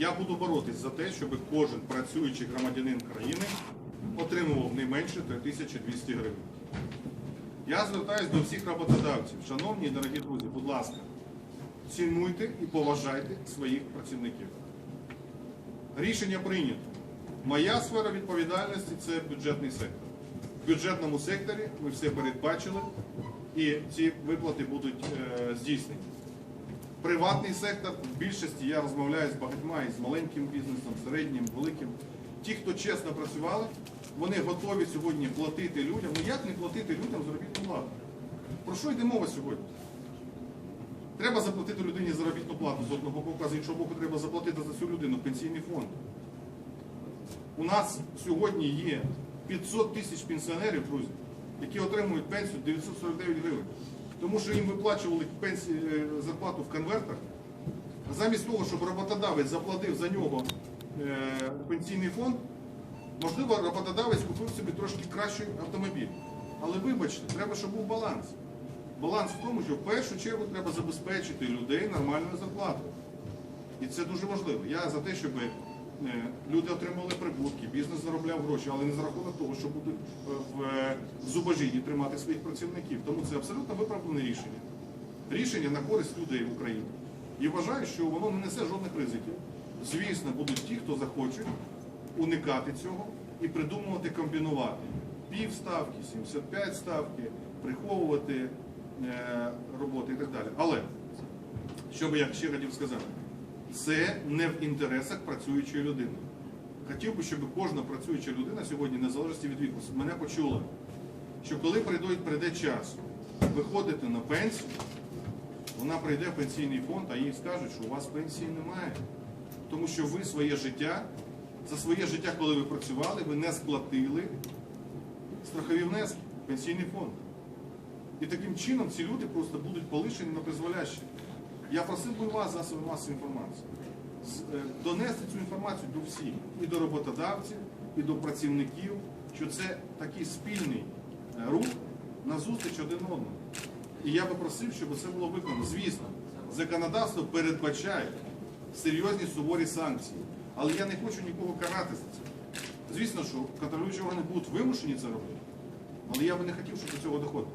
Я буду боротись за те, щоб кожен працюючий громадянин країни отримував не менше 3200 гривень. Я звертаюся до всіх роботодавців. Шановні і дорогі друзі, будь ласка, цінуйте і поважайте своїх працівників. Рішення прийнято. Моя сфера відповідальності це бюджетний сектор. В бюджетному секторі ми все передбачили і ці виплати будуть е, здійснені. Приватний сектор в більшості я розмовляю з багатьма і з маленьким бізнесом, середнім, великим. Ті, хто чесно працювали, вони готові сьогодні платити людям. Ну як не платити людям заробітну плату? Про що йде мова сьогодні? Треба заплатити людині заробітну плату з одного боку, а з іншого боку, треба заплатити за цю людину пенсійний фонд. У нас сьогодні є 500 тисяч пенсіонерів, друзі, які отримують пенсію 949 гривень. Тому що їм виплачували пенсії, е, зарплату в конвертах. Замість того, щоб роботодавець заплатив за нього е, пенсійний фонд, можливо, роботодавець купив собі трошки кращий автомобіль. Але вибачте, треба, щоб був баланс. Баланс в тому, що в першу чергу треба забезпечити людей нормальною зарплатою. І це дуже важливо. Я за те, щоб люди отримали прибутки, бізнес заробляв гроші, але не за рахунок того, що будуть е, в е, зубожінні тримати своїх працівників. Тому це абсолютно виправдане рішення. Рішення на користь людей в Україні. І вважаю, що воно не несе жодних ризиків. Звісно, будуть ті, хто захочуть уникати цього і придумувати комбінувати. Пів ставки, 75 ставки, приховувати е, роботи і так далі. Але що би я ще хотів сказати, це не в інтересах працюючої людини. Хотів би, щоб кожна працююча людина сьогодні, незалежно від віку, мене почула, що коли прийде, час виходити на пенсію, вона прийде в пенсійний фонд, а їй скажуть, що у вас пенсії немає. Тому що ви своє життя, за своє життя, коли ви працювали, ви не сплатили страхові внески пенсійний фонд. І таким чином ці люди просто будуть полишені на призволяще. Я просив би вас, засоби масової інформації, е, донести цю інформацію до всіх, і до роботодавців, і до працівників, що це такий спільний е, рух на зустріч один одному. І я би просив, щоб це було виконано. Звісно, законодавство передбачає серйозні суворі санкції, але я не хочу нікого карати за це. Звісно, що контролюючі органи будуть вимушені це робити, але я би не хотів, щоб до цього доходило.